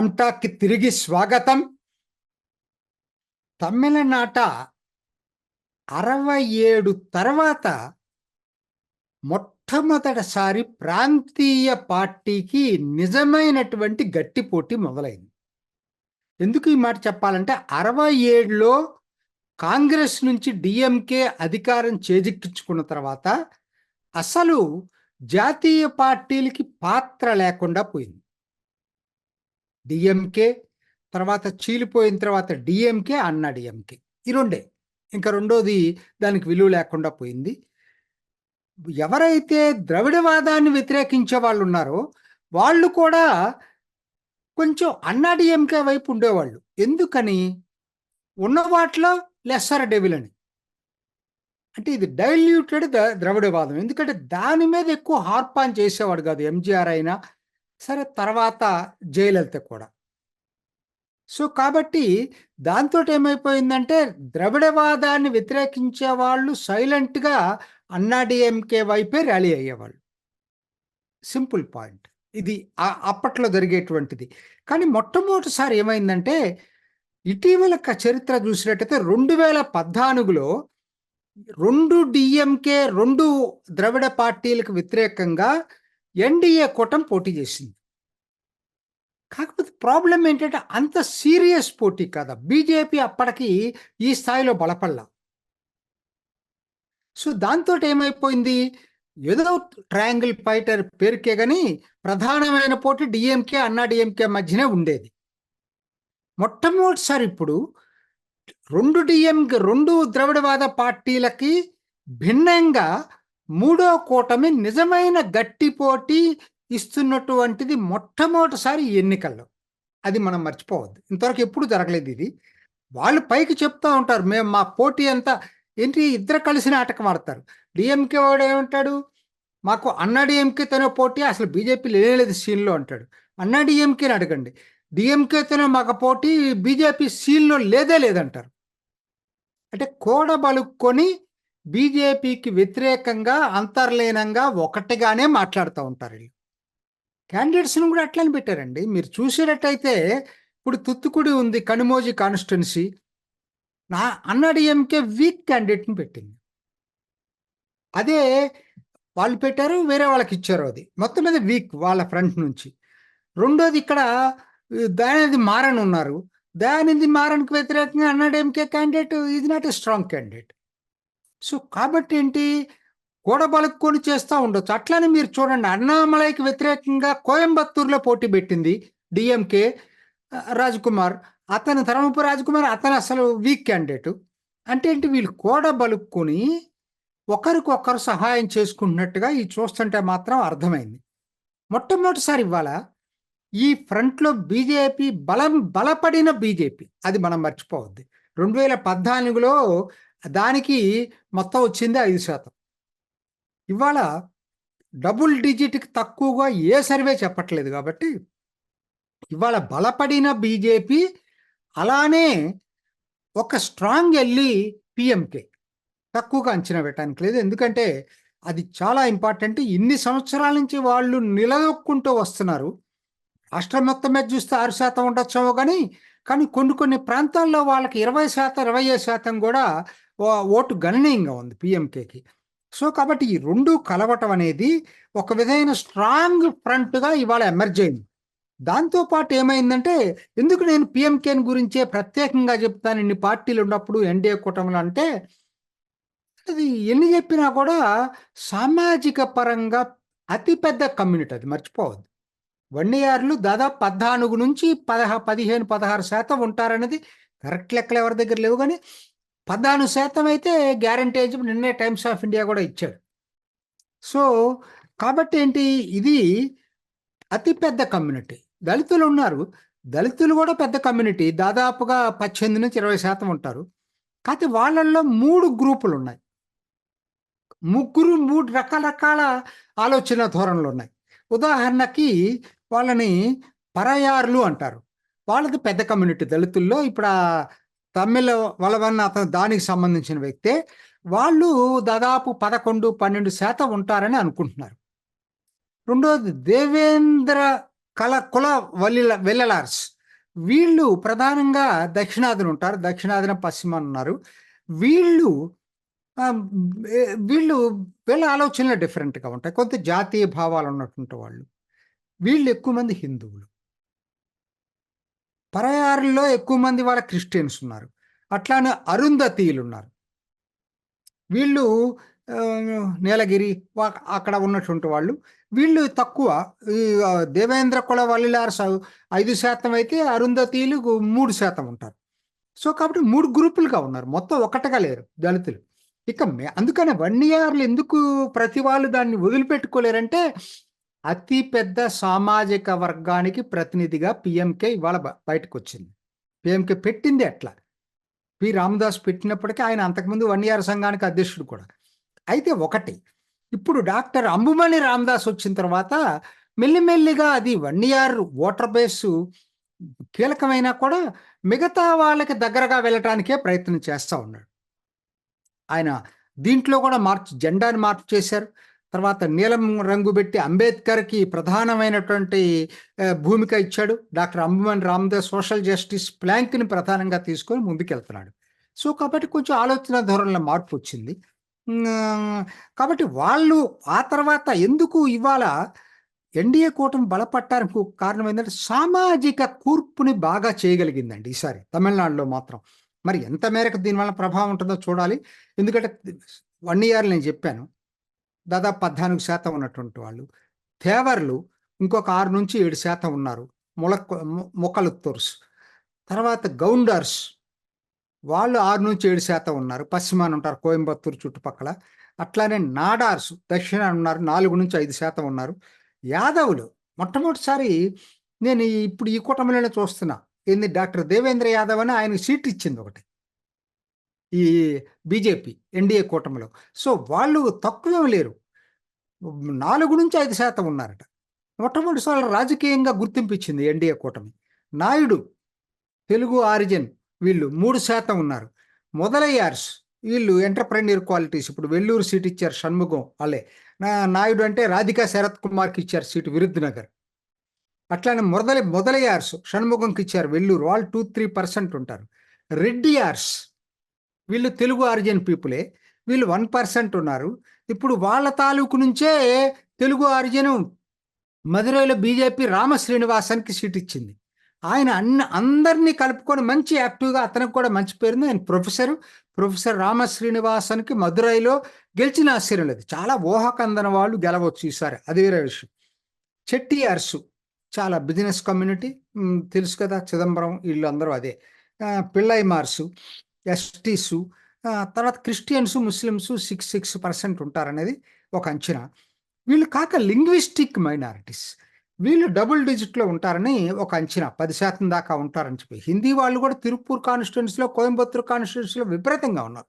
రామ్టాక్కి తిరిగి స్వాగతం. తమిళనాట అరవై ఏడు తర్వాత మొట్టమొదటిసారి ప్రాంతీయ పార్టీకి నిజమైనటువంటి గట్టి పోటీ మొదలైంది. ఎందుకు ఈ మాట చెప్పాలంటే అరవై ఏడులో కాంగ్రెస్ నుంచి డిఎంకే అధికారం చేజిక్కించుకున్న తర్వాత అసలు జాతీయ పార్టీలకి పాత్ర లేకుండా పోయింది. డిఎంకే తర్వాత చీలిపోయిన తర్వాత డిఎంకే అన్నా డిఎంకే. ఈ రెండే. ఇంకా రెండోది దానికి విలువ లేకుండా పోయింది. ఎవరైతే ద్రవిడవాదాన్ని వ్యతిరేకించే వాళ్ళు ఉన్నారో వాళ్ళు కూడా కొంచెం అన్నాడిఎంకే వైపు ఉండేవాళ్ళు. ఎందుకని? ఉన్న వాటిలో లెస్సర్ డెవిల్ అని. అంటే ఇది డైల్యూటెడ్ ద్రవిడవాదం. ఎందుకంటే దాని మీద ఎక్కువ హార్పాన్ చేసేవాడు కాదు. ఎంజీఆర్ అయినా సరే తర్వాత జయలలిత కూడా. సో కాబట్టి దాంతో ఏమైపోయిందంటే ద్రవిడవాదాన్ని వ్యతిరేకించే వాళ్ళు సైలెంట్గా అన్నాడిఎంకే వైపే ర్యాలీ అయ్యేవాళ్ళు. Simple point. ఇది అప్పట్లో జరిగేటువంటిది. కానీ మొట్టమొదటిసారి ఏమైందంటే ఇటీవల చరిత్ర చూసినట్టయితే రెండు వేల పద్నాలుగులో రెండు డిఎంకే రెండు ద్రవిడ పార్టీలకు వ్యతిరేకంగా ఎన్డీఏ కూటమి పోటీ చేసింది. కాకపోతే ప్రాబ్లం ఏంటంటే అంత సీరియస్ పోటీ కదా? బీజేపీ అప్పటికి ఈ స్థాయిలో బలపడలా. సో దాంతో ఏమైపోయింది? ఏదో ట్రయాంగిల్ ఫైటర్ పేరుకే కానీ ప్రధానమైన పోటీ డిఎంకే అన్నా డిఎంకే మధ్యనే ఉండేది. మొట్టమొదటిసారి ఇప్పుడు రెండు డిఎంకే రెండు ద్రవిడవాద పార్టీలకి భిన్నంగా మూడో కూటమి నిజమైన గట్టి పోటీ ఇస్తున్నటువంటిది మొట్టమొదటిసారి ఎన్నికల్లో. అది మనం మర్చిపోవద్దు. ఇంతవరకు ఎప్పుడు జరగలేదు ఇది. వాళ్ళు పైకి చెప్తూ ఉంటారు మేము మా పోటీ అంతా ఏంటి? ఇద్దరు కలిసి నాటకం ఆడతారు. డిఎంకే వాడు ఏమంటాడు? మాకు అన్నా డిఎంకేతోనే పోటీ అసలు బీజేపీ లేనేలేదు సీన్లో అంటాడు. అన్నాడిఎంకేని అడగండి. డిఎంకేతోనే మాకు పోటీ బీజేపీ సీన్లో లేదే లేదంటారు. అంటే కోడ బలుక్కొని బీజేపీకి వ్యతిరేకంగా అంతర్లీనంగా ఒకటిగానే మాట్లాడుతూ ఉంటారు వీళ్ళు. క్యాండిడేట్స్ని కూడా అట్లనే పెట్టారండి. మీరు చూసేటట్టయితే ఇప్పుడు తుత్తుకుడి ఉంది కనుమోజీ కాన్స్టిట్యున్సీ. నా అన్నాడీఎంకే వీక్ క్యాండిడేట్ని పెట్టింది. అదే వాళ్ళు పెట్టారు వేరే వాళ్ళకి ఇచ్చారు అది. మొత్తం మీద వీక్ వాళ్ళ ఫ్రంట్ నుంచి. రెండోది ఇక్కడ దయానిధి మారన్ ఉన్నారు. దయానిధి మారన్కి వ్యతిరేకంగా అన్నాడీఎంకే క్యాండిడేట్. ఇది not a strong candidate. So కాబట్టి ఏంటి కూడబలుక్కొని చేస్తూ ఉండొచ్చు. అట్లానే మీరు చూడండి అన్నామలైకి వ్యతిరేకంగా కోయంబత్తూరులో పోటీ పెట్టింది డిఎంకే రాజ్కుమార్. అతని ధర్మపు రాజ్కుమార్ అతను అసలు వీక్ క్యాండిడేట్. అంటే ఏంటి వీళ్ళు కూడబలుక్కొని ఒకరికొకరు సహాయం చేసుకుంటున్నట్టుగా ఈ చూస్తుంటే మాత్రం అర్థమైంది. మొట్టమొదటిసారి ఇవాళ ఈ ఫ్రంట్లో బీజేపీ బలం బలపడిన బీజేపీ. అది మనం మర్చిపోవద్దు. రెండు వేల పద్నాలుగులో దానికి మొత్తం వచ్చింది ఐదు శాతం. ఇవాళ డబుల్ డిజిట్కి తక్కువగా ఏ సర్వే చెప్పట్లేదు కాబట్టి ఇవాళ బలపడిన బీజేపీ అలానే ఒక స్ట్రాంగ్ వెళ్ళి పిఎంకే. తక్కువగా అంచనా పెట్టడానికి లేదు. ఎందుకంటే అది చాలా ఇంపార్టెంట్. ఇన్ని సంవత్సరాల నుంచి వాళ్ళు నిలదొక్కుంటూ వస్తున్నారు. రాష్ట్రం మొత్తం మీద చూస్తే ఆరు శాతం ఉండొచ్చేమో కానీ కానీ కొన్ని కొన్ని ప్రాంతాల్లో వాళ్ళకి ఇరవై శాతం ఇరవై శాతం కూడా ఓటు గణనీయంగా ఉంది పిఎంకేకి. సో కాబట్టి ఈ రెండు కలవటం అనేది ఒక విధమైన స్ట్రాంగ్ ఫ్రంట్గా ఇవాళ ఎమర్జ్ అయింది. దాంతోపాటు ఏమైందంటే ఎందుకు నేను పిఎంకేని గురించే ప్రత్యేకంగా చెప్తాను ఇన్ని పార్టీలు ఉన్నప్పుడు ఎన్డీఏ కూటమిలో అంటే అది ఎన్ని చెప్పినా కూడా సామాజిక పరంగా అతిపెద్ద కమ్యూనిటీ అది మర్చిపోవద్దు. వన్ దాదాపు పద్నాలుగు నుంచి పదహ పదిహేను పదహారు శాతం ఉంటారనేది కరెక్ట్ లెక్కలు ఎవరి దగ్గర లేవు కానీ పద్నాలుగు శాతం అయితే గ్యారంటీ నిన్నే టైమ్స్ ఆఫ్ ఇండియా కూడా ఇచ్చాడు. సో కాబట్టి ఏంటి? ఇది అతిపెద్ద కమ్యూనిటీ దళితులు ఉన్నారు. దళితులు కూడా పెద్ద కమ్యూనిటీ దాదాపుగా పద్దెనిమిది నుంచి ఇరవై శాతం ఉంటారు. కాకపోతే వాళ్ళల్లో మూడు గ్రూపులు ఉన్నాయి. ముగ్గురు మూడు రకరకాల ఆలోచన ధోరణులు ఉన్నాయి. ఉదాహరణకి వాళ్ళని పరయారులు అంటారు. వాళ్ళది పెద్ద కమ్యూనిటీ దళితుల్లో ఇప్పుడు ఆ తమిళ వలవన్న అతను దానికి సంబంధించిన వ్యక్తే. వాళ్ళు దాదాపు పదకొండు పన్నెండు శాతం ఉంటారని అనుకుంటున్నారు. రెండోది దేవేంద్ర కల కుల వల్లిల వెల్లలార్స్. వీళ్ళు ప్రధానంగా దక్షిణాదిన ఉంటారు. దక్షిణాదిన పశ్చిమ ఉన్నారు. వీళ్ళు వీళ్ళు వీళ్ళ ఆలోచనలు డిఫరెంట్గా ఉంటాయి. కొంత జాతీయ భావాలు ఉన్నటువంటి వాళ్ళు. వీళ్ళు ఎక్కువ మంది హిందువులు. పరయారుల్లో ఎక్కువ మంది వాళ్ళ క్రిస్టియన్స్ ఉన్నారు. అట్లానే అరుంధతీయులు ఉన్నారు వీళ్ళు నీలగిరి వా- అక్కడ ఉన్నటువంటి వాళ్ళు వీళ్ళు తక్కువ. ఈ దేవేంద్ర కుల వల్లిలార్స్ ఐదు శాతం అయితే అరుంధతీయులు మూడు శాతం ఉంటారు. సో కాబట్టి మూడు గ్రూపులుగా ఉన్నారు. మొత్తం ఒకటిగా లేరు దళితులు. ఇక మే- అందుకనే ఇయర్లు ఎందుకు ప్రతి వాళ్ళు దాన్ని వదిలిపెట్టుకోలేరంటే అతి పెద్ద సామాజిక వర్గానికి ప్రతినిధిగా పిఎంకే ఇవాళ బ- బయటకు వచ్చింది పిఎంకే పెట్టింది అట్లా. పి. రామదాస్ పెట్టినప్పటికీ ఆయన అంతకుముందు ఇయర్ సంఘానికి అధ్యక్షుడు కూడా. అయితే ఒకటి ఇప్పుడు డాక్టర్ అంబుమణి రామదాస్ వచ్చిన తర్వాత మెల్లిమెల్లిగా అది వన్ ఇయర్ ఓటర్ బేసు కీలకమైనా కూడా మిగతా వాళ్ళకి దగ్గరగా వెళ్ళటానికే ప్రయత్నం చేస్తూ ఉన్నాడు. ఆయన దీంట్లో కూడా మార్చి జెండాని మార్పు చేశారు. తర్వాత నీలం రంగు పెట్టి అంబేద్కర్కి ప్రధానమైనటువంటి భూమిక ఇచ్చాడు. Doctor Anbumani Ramadoss social justice ప్లాంక్ని ప్రధానంగా తీసుకొని ముందుకెళ్తున్నాడు. సో కాబట్టి కొంచెం ఆలోచన ధోరణిలో మార్పు వచ్చింది. కాబట్టి వాళ్ళు ఆ తర్వాత ఎందుకు ఇవాళ ఎన్డీఏ కూటమి బలపట్టడానికి కారణం ఏంటంటే సామాజిక కూర్పుని బాగా చేయగలిగిందండి ఈసారి తమిళనాడులో మాత్రం. మరి ఎంత మేరకు దీనివల్ల ప్రభావం ఉంటుందో చూడాలి. ఎందుకంటే వన్ ఇయర్ నేను చెప్పాను. దాదాపు పద్నాలుగు శాతం ఉన్నటువంటి వాళ్ళు. తేవర్లు ఇంకొక ఆరు నుంచి ఏడు శాతం ఉన్నారు. ములక్ మొక్కలుత్తూర్స్ తర్వాత గౌండర్స్. వాళ్ళు ఆరు నుంచి ఏడు శాతం ఉన్నారు. పశ్చిమాన ఉంటారు కోయంబత్తూరు చుట్టుపక్కల. అట్లానే నాడార్స్ దక్షిణాన ఉన్నారు. నాలుగు నుంచి ఐదు శాతం ఉన్నారు. యాదవులు. మొట్టమొదటిసారి నేను ఇప్పుడు ఈ కూటమిలోనే చూస్తున్నా. ఏంది డాక్టర్ దేవేంద్ర యాదవ్ అని ఆయన సీట్ ఇచ్చింది ఒకటి. ఈ బీజేపీ ఎన్డీఏ కూటమిలో. సో వాళ్ళు తక్కువ లేరు. నాలుగు నుంచి ఐదు శాతం ఉన్నారట. మొట్టమొదటిసారి రాజకీయంగా గుర్తింపించింది ఎన్డీఏ కూటమి. నాయుడు తెలుగు ఆరిజిన్ వీళ్ళు మూడు శాతం ఉన్నారు. మొదలయ్యార్స్ వీళ్ళు ఎంటర్ప్రెన్యూర్ క్వాలిటీస్. ఇప్పుడు వెల్లూరు సీట్ ఇచ్చారు షణ్ముఖం వాళ్ళే నాయుడు అంటే రాధికా శరత్ కుమార్కి ఇచ్చారు సీటు విరుద్ధనగర్ అట్లానే మొదల మొదలయ్యార్స్ షణ్ముఖంకి ఇచ్చారు వెల్లూరు. వాళ్ళు టూ త్రీ పర్సెంట్ ఉంటారు. రెడ్డియార్స్ వీళ్ళు తెలుగు ఆరిజిన్ పీపులే. వీళ్ళు వన్ పర్సెంట్ ఉన్నారు. ఇప్పుడు వాళ్ళ తాలూకు నుంచే తెలుగు ఆరిజిన్ మదురైలో బీజేపీ రామ శ్రీనివాసన్కి సీట్ ఇచ్చింది. ఆయన అన్ని అందరినీ కలుపుకొని మంచి యాక్టివ్గా అతనికి కూడా మంచి పేరుంది. ఆయన ప్రొఫెసర్ ప్రొఫెసర్ రామ శ్రీనివాసన్కి మదురైలో గెలిచిన ఆశ్చర్యం లేదు. చాలా ఊహకందన వాళ్ళు గెలవచ్చు ఈసారి. అది వేరే విషయం. చెట్టియార్సు చాలా బిజినెస్ కమ్యూనిటీ. తెలుసు కదా చిదంబరం వీళ్ళు అందరూ అదే. ఆ, పిల్లై మార్సు ఎస్టీసు తర్వాత Christians Muslims six six percent ఉంటారనేది ఒక అంచనా. వీళ్ళు కాక లింగ్విస్టిక్ మైనారిటీస్ వీళ్ళు డబుల్ డిజిట్లో ఉంటారని ఒక అంచనా పది శాతం దాకా ఉంటారని చెప్పి. హిందీ వాళ్ళు కూడా తిరుపూర్ కాన్స్టిట్యున్సీలో కోయంబత్తూర్ కాన్స్టిట్యున్సీలో విపరీతంగా ఉన్నారు.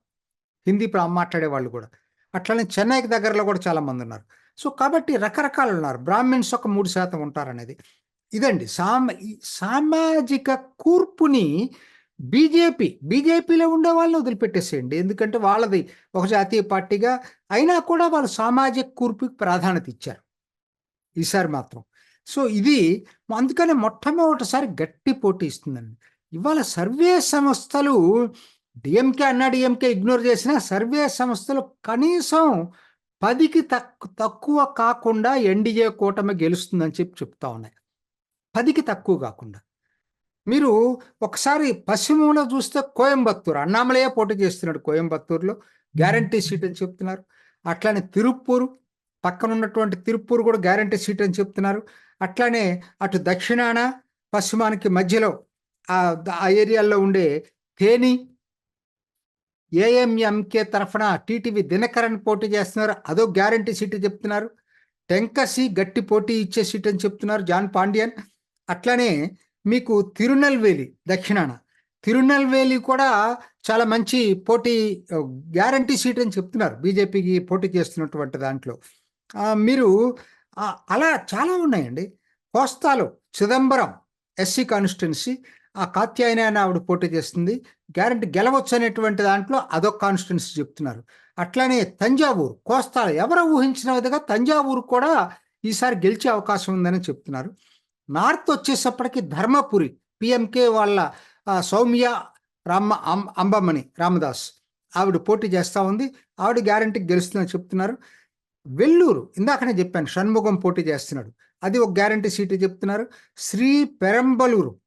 హిందీ మాట్లాడే వాళ్ళు కూడా. అట్లనే చెన్నైకి దగ్గరలో కూడా చాలా మంది ఉన్నారు. సో కాబట్టి రకరకాలు ఉన్నారు. బ్రాహ్మిన్స్ ఒక మూడు శాతం ఉంటారనేది. ఇదండి సామ సామాజిక కూర్పుని బీజేపీ బీజేపీలో ఉండే వాళ్ళని వదిలిపెట్టేసేయండి. ఎందుకంటే వాళ్ళది ఒక జాతీయ పార్టీగా అయినా కూడా వాళ్ళు సామాజిక కూర్పుకి ప్రాధాన్యత ఇచ్చారు. ఈసారి మాత్రం. సో ఇది అందుకనే మొట్టమొదటిసారి గట్టి పోటీ ఇస్తుందండి. ఇవాళ సర్వే సంస్థలు డిఎంకే అన్నా డిఎంకే ఇగ్నోర్ చేసిన సర్వే సంస్థలు కనీసం పదికి తక్కు తక్కువ కాకుండా ఎన్డీఏ కూటమి గెలుస్తుందని చెప్పి చెప్తా ఉన్నాయి. పదికి తక్కువ కాకుండా. మీరు ఒకసారి పశ్చిమంలో చూస్తే కోయంబత్తూరు అన్నామలయ్య పోటీ చేస్తున్నాడు కోయంబత్తూరులో. గ్యారంటీ సీట్ అని చెప్తున్నారు. అట్లానే తిరుప్పూరు పక్కన ఉన్నటువంటి తిరుప్పూరు కూడా గ్యారంటీ సీట్ అని చెప్తున్నారు. అట్లానే అటు దక్షిణాన పశ్చిమానికి మధ్యలో ఆ ఏరియాల్లో ఉండే తేని ఏఎంఎంకే తరఫున టీటీవీ దినకరన్ పోటీ చేస్తున్నారు. అదో గ్యారంటీ సీట్ చెప్తున్నారు. టెంకసి గట్టి పోటీ ఇచ్చే సీట్ అని చెప్తున్నారు జాన్ పాండ్యన్. అట్లానే మీకు తిరునల్వేలి దక్షిణాన. తిరునల్వేలి కూడా చాలా మంచి పోటీ గ్యారంటీ సీట్ అని చెప్తున్నారు. బీజేపీకి పోటీ చేస్తున్నటువంటి దాంట్లో. మీరు అలా చాలా ఉన్నాయండి. కోస్తాలో చిదంబరం ఎస్సీ కాన్స్టిట్యున్సీ ఆ కాత్యాయన ఆవిడ పోటీ చేస్తుంది. గ్యారంటీ గెలవచ్చు అనేటువంటి దాంట్లో అదొక కాన్స్టిట్యున్సీ చెప్తున్నారు. అట్లానే తంజావూరు కోస్తాలో ఎవరు ఊహించిన విధంగా తంజావూరు కూడా ఈసారి గెలిచే అవకాశం ఉందని చెప్తున్నారు. నార్త్ వచ్చేసప్పటికి ధర్మపురి పిఎంకే వాళ్ళ సౌమ్య రామ అం- అంబమణి రామదాస్. ఆవిడ పోటీ చేస్తూ ఉంది. ఆవిడ గ్యారంటీ గెలుస్తుందని చెప్తున్నారు. వెల్లూరు ఇందాకనే చెప్పాను షణ్ముఖం పోటీ చేస్తున్నాడు. అది ఒక గ్యారంటీ సీటు చెప్తున్నారు. శ్రీ పెరంబలూరు.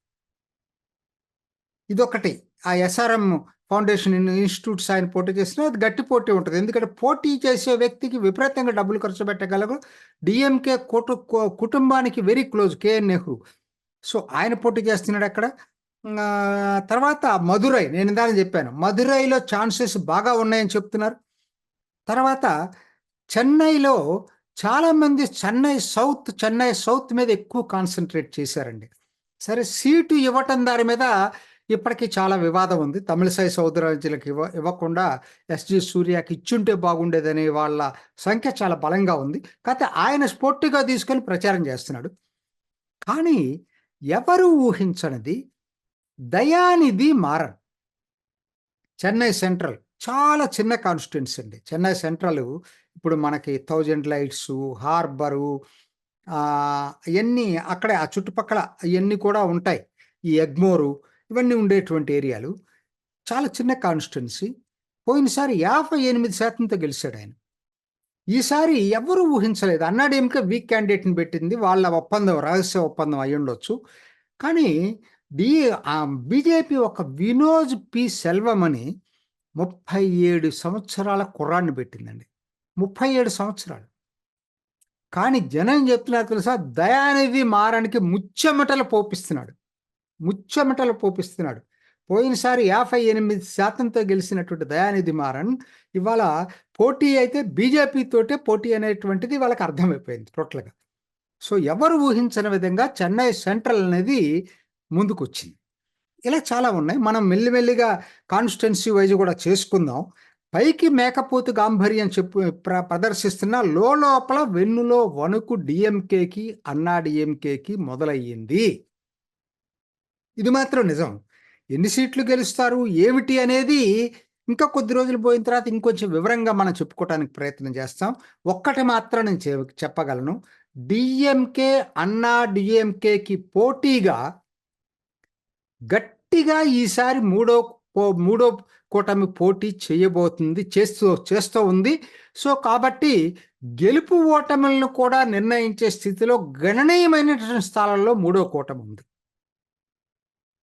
ఇదొకటి ఆ ఎస్ఆర్ఎం ఫౌండేషన్ ఇన్ ఇన్స్టిట్యూట్స్ ఆయన పోటీ చేసినా అది గట్టి పోటీ ఉంటుంది. ఎందుకంటే పోటీ చేసే వ్యక్తికి విపరీతంగా డబ్బులు ఖర్చు పెట్టగలరు. డిఎంకే కుటు కుటుంబానికి very close KN Nehru so ఆయన పోటీ చేస్తున్నాడు అక్కడ. తర్వాత మధురై నేను ఇందాక చెప్పాను మధురైలో ఛాన్సెస్ బాగా ఉన్నాయని చెప్తున్నారు. తర్వాత చెన్నైలో చాలామంది చెన్నై సౌత్ చెన్నై సౌత్ మీద ఎక్కువ కాన్సన్ట్రేట్ చేశారండి. సరే సీటు ఇవ్వటం దాని మీద ఇప్పటికీ చాలా వివాదం ఉంది. తమిళసాయి సౌదరాజులకు ఇవ్వ ఇవ్వకుండా ఎస్జి సూర్యకి ఇచ్చుంటే బాగుండేదనే వాళ్ళ సంఖ్య చాలా బలంగా ఉంది. కాకపోతే ఆయన స్పోర్టివ్గా తీసుకొని ప్రచారం చేస్తున్నాడు. కానీ ఎవరు ఊహించనిది దయానిధి మారన్. చెన్నై సెంట్రల్ చాలా చిన్న కాన్స్టిట్యున్సీ అండి. చెన్నై సెంట్రల్ ఇప్పుడు మనకి థౌజండ్ లైట్స్ హార్బరు ఇవన్నీ అక్కడే ఆ చుట్టుపక్కల ఇవన్నీ కూడా ఉంటాయి. ఈ ఎగ్మోరు ఇవన్నీ ఉండేటువంటి ఏరియాలు. చాలా చిన్న కాన్స్టిట్యున్సీ. పోయినసారి యాభై ఎనిమిది శాతంతో గెలిచాడు ఆయన. ఈసారి ఎవరు ఊహించలేదు. అన్నాడేమిక వీక్ క్యాండిడేట్ని పెట్టింది. వాళ్ళ ఒప్పందం రహస్య ఒప్పందం అయి ఉండొచ్చు. కానీ బీ బీజేపీ ఒక వినోద్ పి సెల్వం అని ముప్పై ఏడు సంవత్సరాల కుర్రాన్ని పెట్టిందండి. ముప్పై ఏడు సంవత్సరాలు. కానీ జనం చెప్తున్నారు తెలుసా? దయానిధి మారానికి ముచ్చెమటలు పోపిస్తున్నాడు. ముచ్చమటలు పోపిస్తున్నాడు. పోయినసారి యాభై ఎనిమిది శాతంతో గెలిచినటువంటి దయానిధి మారన్ ఇవాళ పోటీ అయితే బీజేపీతోటే పోటీ అనేటువంటిది వాళ్ళకి అర్థమైపోయింది టోటల్గా. సో ఎవరు ఊహించని విధంగా చెన్నై సెంట్రల్ అనేది ముందుకు వచ్చింది ఇలా చాలా ఉన్నాయి. మనం మెల్లిమెల్లిగా కాన్స్టిట్యున్సీ వైజ్ కూడా చేసుకుందాం. పైకి మేకపోతు గాంభర్యం చెప్పు ప్ర ప్రదర్శిస్తున్న లోపల వెన్నులో వణుకు డిఎంకేకి అన్నా డిఎంకేకి మొదలయ్యింది. ఇది మాత్రం నిజం. ఎన్ని సీట్లు గెలుస్తారు ఏమిటి అనేది ఇంకా కొద్ది రోజులు పోయిన తర్వాత ఇంకొంచెం వివరంగా మనం చెప్పుకోవడానికి ప్రయత్నం చేస్తాం. ఒక్కటి మాత్రం నేను చె- చెప్పగలను. డిఎంకే అన్నా డిఎంకేకి పోటీగా గట్టిగా ఈసారి మూడో మూడో కూటమి పోటీ చేయబోతుంది చేస్తూ చేస్తూ ఉంది. సో కాబట్టి గెలుపు ఓటములను కూడా నిర్ణయించే స్థితిలో గణనీయమైనటువంటి స్థానంలో మూడో కూటమి ఉంది.